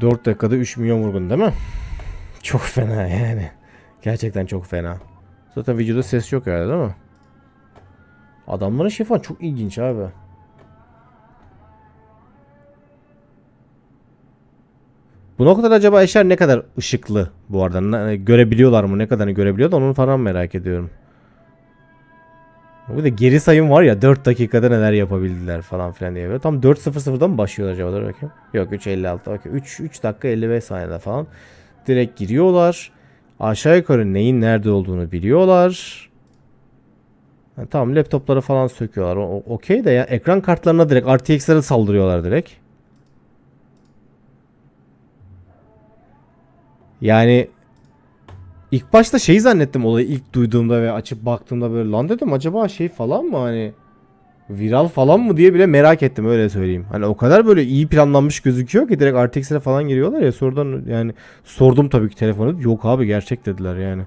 4 dakikada 3 milyon vurgun değil mi? Çok fena yani. Gerçekten çok fena. Zaten videoda ses yok yani değil mi? Adamların falan çok ilginç abi. Bu noktada acaba eşer ne kadar ışıklı bu arada? Ne- görebiliyorlar mı? Ne kadarını görebiliyor da onu falan merak ediyorum. Bu da geri sayım var ya 4 dakikada neler yapabildiler falan filan diye. Böyle Tam 4.00'dan mı başlıyor acaba? Dur bakayım. Yok 3.56. Okey. 3, 3 dakika 55 saniyede falan. Direkt giriyorlar. Aşağı yukarı neyin nerede olduğunu biliyorlar. Ha, tamam laptopları falan söküyorlar. O- okey de ya ekran kartlarına direkt RTX'lere saldırıyorlar direkt. Yani ilk başta şey zannettim olayı ilk duyduğumda ve açıp baktığımda böyle lan dedim acaba şey falan mı hani viral falan mı diye bile merak ettim öyle söyleyeyim. Hani o kadar böyle iyi planlanmış gözüküyor ki direkt RTX'e falan giriyorlar ya sonradan yani sordum tabii ki telefonu. Yok abi gerçek dediler yani.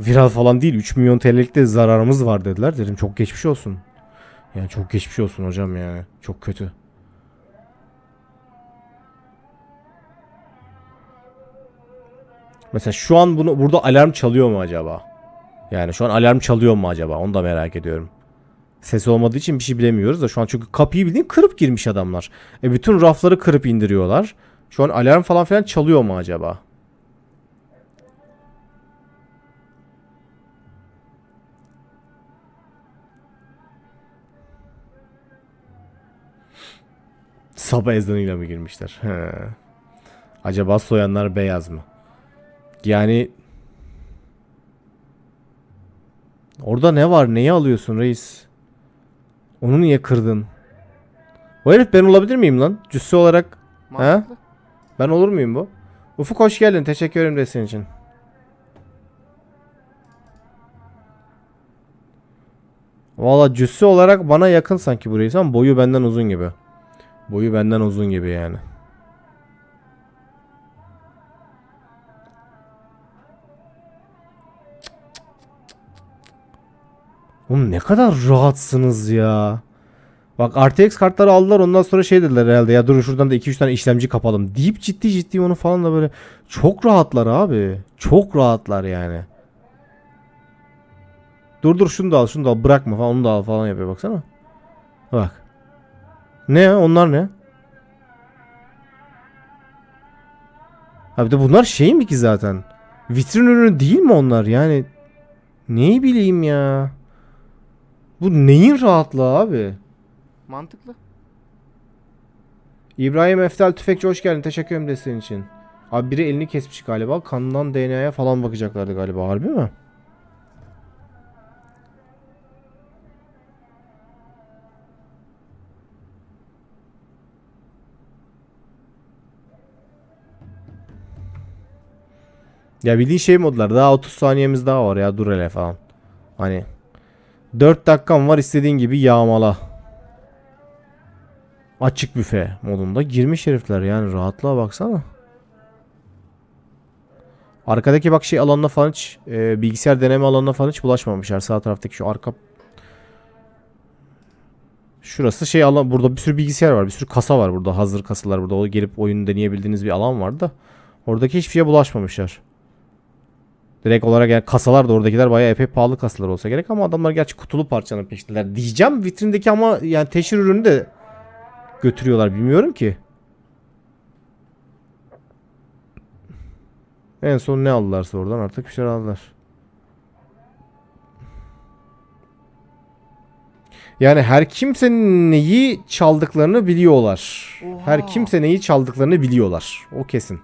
Viral falan değil 3 milyon TL'lik de zararımız var dediler. Dedim çok geçmiş olsun. Yani çok geçmiş olsun hocam yani. Çok kötü. Mesela şu an bunu burada alarm çalıyor mu acaba? Yani şu an alarm çalıyor mu acaba? Onu da merak ediyorum. Ses olmadığı için bir şey bilemiyoruz da şu an çünkü kapıyı bildiğin kırıp girmiş adamlar. E bütün rafları kırıp indiriyorlar. Şu an alarm falan filan çalıyor mu acaba? Sabah ezanıyla mı girmişler? He. Acaba soyanlar beyaz mı? Yani Orada ne var? Neyi alıyorsun reis? Onu niye kırdın? Bu herif ben olabilir miyim lan? Cüssü olarak. Mantıklı. Ben olur muyum bu? Ufuk hoş geldin. Teşekkür ederim desteğin için. Valla cüssü olarak bana yakın sanki bu reis ama boyu benden uzun gibi. Boyu benden uzun gibi yani. Oğlum ne kadar rahatsınız ya. Bak RTX kartları aldılar ondan sonra şey dediler herhalde ya durun şuradan da 2-3 tane işlemci kapalım deyip ciddi ciddi onu falan da böyle çok rahatlar abi. Çok rahatlar yani. Dur dur şunu da al şunu da al bırakma falan onu da al falan yapıyor baksana. Bak. Ne onlar ne? Abi de bunlar şey mi ki zaten? Vitrin ürünü değil mi onlar yani? Neyi bileyim ya? Bu neyin rahatlığı abi? Mantıklı. İbrahim Eftel Tüfekçi hoş geldin. Teşekkür ederim desteğin için. Abi biri elini kesmiş galiba. Kanından DNA'ya falan bakacaklardı galiba. Harbi mi? Ya bildiğin şey modlar. Daha 30 saniyemiz daha var ya. Dur hele falan. Hani 4 dakikam var istediğin gibi yağmala. Açık büfe modunda girmiş herifler yani rahatlığa baksana. Arkadaki bak şey alanına falan hiç e, bilgisayar deneme alanına falan hiç bulaşmamışlar. Sağ taraftaki şu arka Şurası şey alan burada bir sürü bilgisayar var. Bir sürü kasa var burada. Hazır kasalar burada. O gelip oyun deneyebildiğiniz bir alan vardı da oradaki hiçbir şeye bulaşmamışlar. Direkt olarak yani kasalar da oradakiler bayağı epey pahalı kasalar olsa gerek ama adamlar gerçi kutulu parçanın peşindeler. Diyeceğim vitrindeki ama yani teşhir ürünü de götürüyorlar bilmiyorum ki. En son ne aldılarsa oradan artık bir şeyler aldılar. Yani her kimse neyi çaldıklarını biliyorlar. Oha. Her kimse neyi çaldıklarını biliyorlar. O kesin.